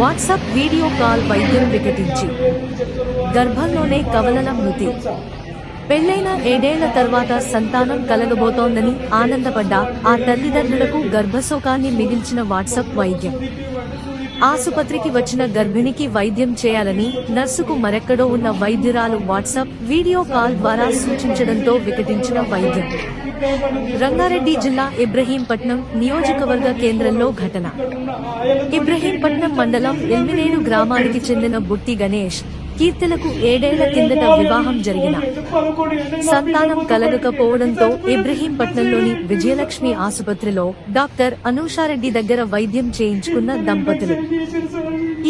WhatsApp video call వైద్యం వికటించి గర్భంలోనే కవలల మృతి. పెళ్ళైన ఏడేళ్ళ తర్వాత సంతానం కలగబోతోందని ఆనందపడ్డ ఆ తల్లిదండ్రులకు గర్భశోకాన్ని మిగిల్చిన వాట్సాప్ వైద్యం. ఆసుపత్రికి వచ్చిన గర్భిణికి వైద్యం చేయాలని నర్సుకు మరెక్కడో ఉన్న వైద్యురాలు వాట్సాప్ వీడియో కాల్ ద్వారా సూచించడంతో వికటించిన వైద్యం. రంగారెడ్డి జిల్లా ఇబ్రహీంపట్నం నియోజకవర్గ కేంద్రంలో ఘటన. ఇబ్రహీంపట్నం మండలం ఎల్మినేడు గ్రామానికి చెందిన బుట్టి గణేష్ కీర్తనకు ఏడేళ్ళ కిందట వివాహం జరిగిన. సంతానం కలగకపోవడంతో ఇబ్రహీంపట్నంలోని విజయలక్ష్మి ఆసుపత్రిలో డాక్టర్ అనూషారెడ్డి దగ్గర వైద్యం చేయించుకున్న దంపతులు.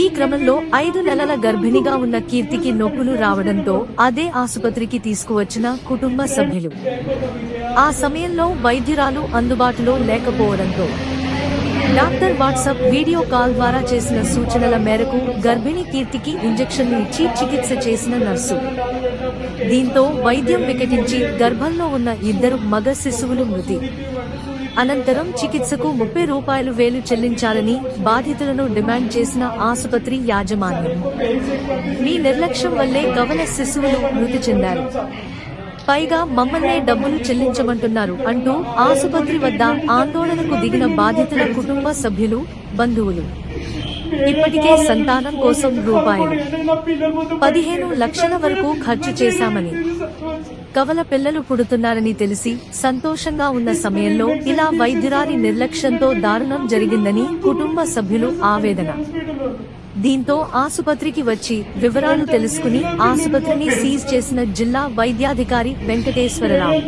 ఈ క్రమంలో ఐదు నెలల గర్భిణిగా ఉన్న కీర్తికి నొప్పులు రావడంతో అదే ఆసుపత్రికి తీసుకువచ్చిన కుటుంబ సభ్యులు. ఆ సమయంలో వైద్యురాలు అందుబాటులో లేకపోవడంతో డాక్టర్ వాట్సాప్ వీడియో కాల్ ద్వారా చేసిన సూచనల మేరకు గర్భిణి కీర్తికి ఇంజెక్షన్లు ఇచ్చి చికిత్స చేసిన నర్సు. దీంతో వైద్యం వికటించి గర్భంలో ఉన్న ఇద్దరు మగ శిశువులు మృతి. అనంతరం చికిత్సకు ముప్పై రూపాయలు వేలు చెల్లించాలని బాధితులను డిమాండ్ చేసిన ఆసుపత్రి యాజమాన్యం. మీ నిర్లక్ష్యం వల్లే గవన శిశువులు మృతి చెందారు. పైగా మమ్మల్నే డబ్బులు చెల్లించమంటున్నారు అంటూ ఆసుపత్రి వద్ద ఆందోళనకు దిగిన బాధితుల కుటుంబ సభ్యులు బంధువులు. ఇప్పటికే సంతానం కోసం రూపాయలు. పదిహేను లక్షల వరకు ఖర్చు చేశామని. కవల పిల్లలు పుడుతున్నారని తెలిసి సంతోషంగా ఉన్న సమయంలో ఇలా వైద్యురాలి నిర్లక్ష్యంతో దారుణం జరిగిందని కుటుంబ సభ్యులు ఆవేదన. దీంతో ఆసుపత్రికి వచ్చి వివరాలు తెలుసుకుని ఆసుపత్రిని సీజ్ చేసిన జిల్లా వైద్యాధికారి వెంకటేశ్వరరావు.